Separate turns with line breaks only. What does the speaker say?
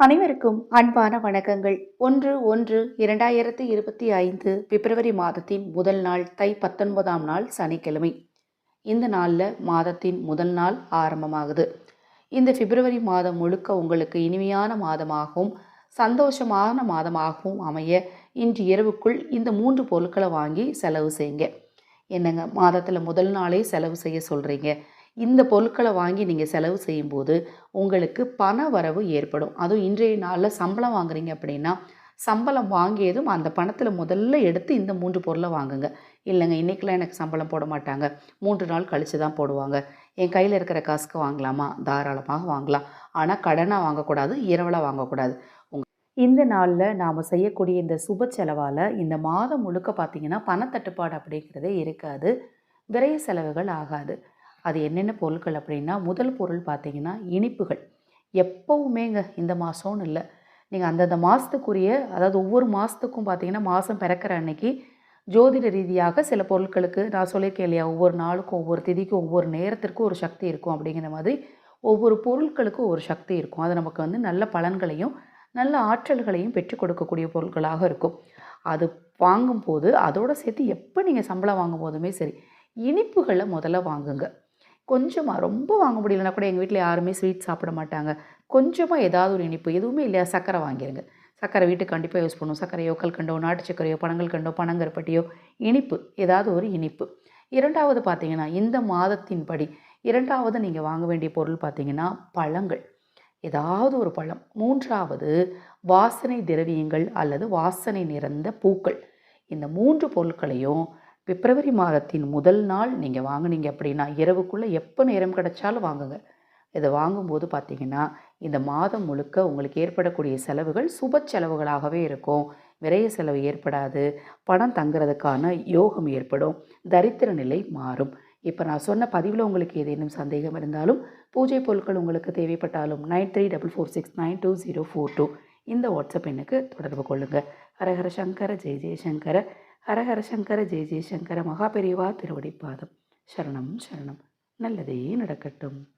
அனைவருக்கும் அன்பான வணக்கங்கள். ஒன்று ஒன்று இரண்டாயிரத்தி இருபத்தி ஐந்து பிப்ரவரி மாதத்தின் முதல் நாள் தை பத்தொன்பதாம் நாள் சனிக்கிழமை. இந்த நாளில் மாதத்தின் முதல் நாள் ஆரம்பமாகுது. இந்த பிப்ரவரி மாதம் முழுக்க உங்களுக்கு இனிமையான மாதமாகவும் சந்தோஷமான மாதமாகவும் அமைய இன்று இரவுக்குள் இந்த மூன்று பொருட்களை வாங்கி செலவு செய்யுங்க. என்னங்க மாதத்தில் முதல் நாளே செலவு செய்ய சொல்கிறீங்க இந்த பொருட்களை வாங்கி நீங்கள் செலவு செய்யும்போது உங்களுக்கு பண வரவு ஏற்படும். அதுவும் இன்றைய நாளில் சம்பளம் வாங்குறீங்க அப்படின்னா சம்பளம் வாங்கியதும் அந்த பணத்தில் முதல்ல எடுத்து இந்த மூன்று பொருளை வாங்குங்க. இல்லைங்க இன்றைக்கெலாம் எனக்கு சம்பளம் போட மாட்டாங்க. மூன்று நாள் கழித்து தான் போடுவாங்க. என் கையில் இருக்கிற காசுக்கு வாங்கலாமா? தாராளமாக வாங்கலாம். ஆனால் கடனாக வாங்கக்கூடாது இரவலாக வாங்கக்கூடாது. இந்த நாளில் நாம் செய்யக்கூடிய இந்த சுப செலவால் இந்த மாதம் முழுக்க பார்த்திங்கன்னா பணத்தட்டுப்பாடு அப்படிங்கிறதே இருக்காது. விரைய செலவுகள் ஆகாது. அது என்னென்ன பொருட்கள் அப்படின்னா முதல் பொருள் பார்த்தீங்கன்னா இனிப்புகள். எப்போவுமேங்க இந்த மாதம்னு இல்லை. நீங்கள் அந்தந்த மாதத்துக்குரிய அதாவது ஒவ்வொரு மாதத்துக்கும் பார்த்தீங்கன்னா மாதம் பிறக்கிற அன்னைக்கு ஜோதிட ரீதியாக சில பொருட்களுக்கு நான் சொல்லியிருக்கேன் இல்லையா ஒவ்வொரு நாளுக்கும் ஒவ்வொரு திதிக்கும் ஒவ்வொரு நேரத்திற்கும் ஒரு சக்தி இருக்கும் அப்படிங்கிற மாதிரி ஒவ்வொரு பொருட்களுக்கும் ஒரு சக்தி இருக்கும். அது நமக்கு வந்து நல்ல பலன்களையும் நல்ல ஆற்றல்களையும் பெற்று கொடுக்கக்கூடிய பொருட்களாக இருக்கும். அது வாங்கும்போது அதோடு சேர்த்து எப்போ நீங்கள் சம்பளம் வாங்கும் போதுமே சரி இனிப்புகளை முதல்ல வாங்குங்க. கொஞ்சமாக ரொம்ப வாங்க முடியலனா கூட எங்கள் வீட்டில் யாருமே ஸ்வீட் சாப்பிட மாட்டாங்க. கொஞ்சமாக ஏதாவது ஒரு இனிப்பு எதுவுமே இல்லையா? சக்கரை வாங்கிடுங்க சக்கரை வீட்டுக்கு கண்டிப்பாக யூஸ் பண்ணுவோம் சக்கரையோ கல்கண்டோ நாட்டு சக்கரையோ பனங்கள் கண்டோ பனங்கருப்பட்டியோ இனிப்பு ஏதாவது ஒரு இனிப்பு. இரண்டாவது பார்த்தீங்கன்னா இந்த மாதத்தின் படி இரண்டாவது நீங்கள் வாங்க வேண்டிய பொருள் பார்த்தீங்கன்னா பழங்கள். ஏதாவது ஒரு பழம். மூன்றாவது வாசனை திரவியங்கள் அல்லது வாசனை நிறைந்த பூக்கள். இந்த மூன்று பொருட்களையும் பிப்ரவரி மாதத்தின் முதல் நாள் நீங்கள் வாங்குனீங்க அப்படின்னா இரவுக்குள்ளே எப்போ நேரம் கிடைச்சாலும் வாங்குங்க. இதை வாங்கும்போது பார்த்தீங்கன்னா இந்த மாதம் முழுக்க உங்களுக்கு ஏற்படக்கூடிய செலவுகள் சுப செலவுகளாகவே இருக்கும். விரைய செலவு ஏற்படாது. பணம் தங்குறதுக்கான யோகம் ஏற்படும். தரித்திர நிலை மாறும். இப்போ நான் சொன்ன பதிவில் உங்களுக்கு ஏதேனும் சந்தேகம் இருந்தாலும் பூஜை பொருட்கள் உங்களுக்கு தேவைப்பட்டாலும் nine three double four six nine two zero four two இந்த வாட்ஸ்அப் எண்ணுக்கு தொடர்பு கொள்ளுங்கள் ஹரஹர சங்கர ஜெய் ஜெயசங்கர. ஹரஹர சங்கர ஜெய ஜெயசங்கர மகாபெரிவா திருவடிப்பாதம். சரணம் சரணம். நல்லதே நடக்கட்டும்.